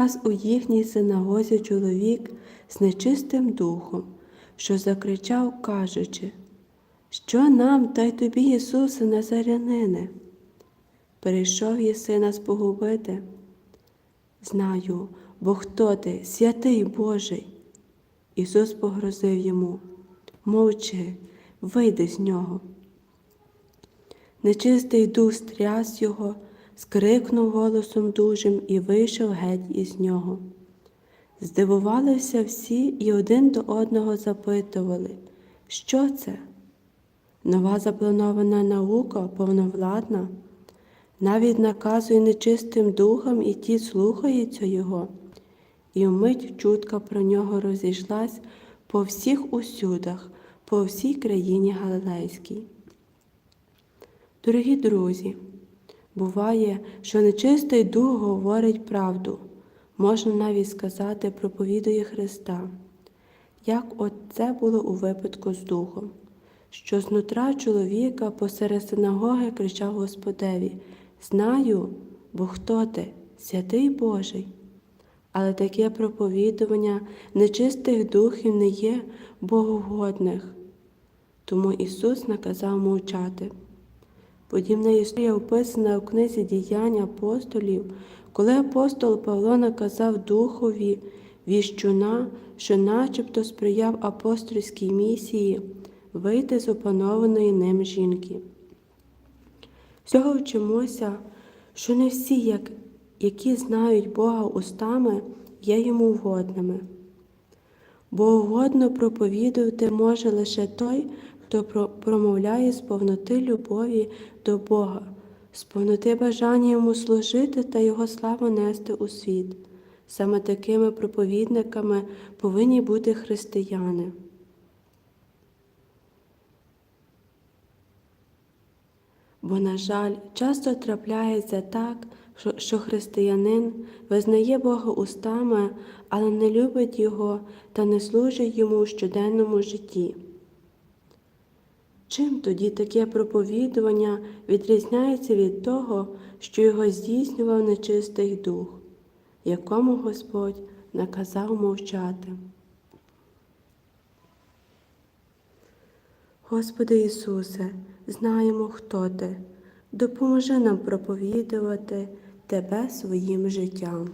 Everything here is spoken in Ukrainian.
Раз у їхній синагозі чоловік з нечистим духом, що закричав, кажучи, що нам та й тобі, Ісусе, Назарянине? Прийшов єси нас погубити? Знаю, бо хто ти, святий Божий. Ісус погрозив йому, мовчи, вийди з нього. Нечистий дух стряс його, скрикнув голосом дужим і вийшов геть із нього. Здивувалися всі і один до одного запитували, що це? Нова запланована наука, повновладна, навіть наказує нечистим духом, і ті слухаються його. І вмить чутка про нього розійшлась по всіх усюдах, по всій країні Галилейській. Дорогі друзі, буває, що нечистий дух говорить правду, можна навіть сказати, проповідує Христа, як от це було у випадку з духом, що знутра чоловіка посеред синагоги кричав Господеві Знаю, бо хто ти, святий Божий. Але таке проповідування нечистих духів не є богогодних. Тому Ісус наказав мовчати. Подібна історія описана у книзі діянь апостолів, коли апостол Павло наказав Духові віщуна, що начебто сприяв апостольській місії, вийти з опанованої ним жінки. Всього вчимося, що не всі, як, які знають Бога устами, є йому вгодними. Бо угодно проповідувати може лише той, хто промовляє з повноти любові до Бога, з повноти бажання йому служити та Його славу нести у світ. Саме такими проповідниками повинні бути християни. Бо, на жаль, часто трапляється так, що християнин визнає Бога устами, але не любить Його та не служить йому у щоденному житті. Чим тоді таке проповідування відрізняється від того, що його здійснював нечистий дух, якому Господь наказав мовчати? Господи Ісусе, знаємо, хто Ти, допоможи нам проповідувати Тебе своїм життям.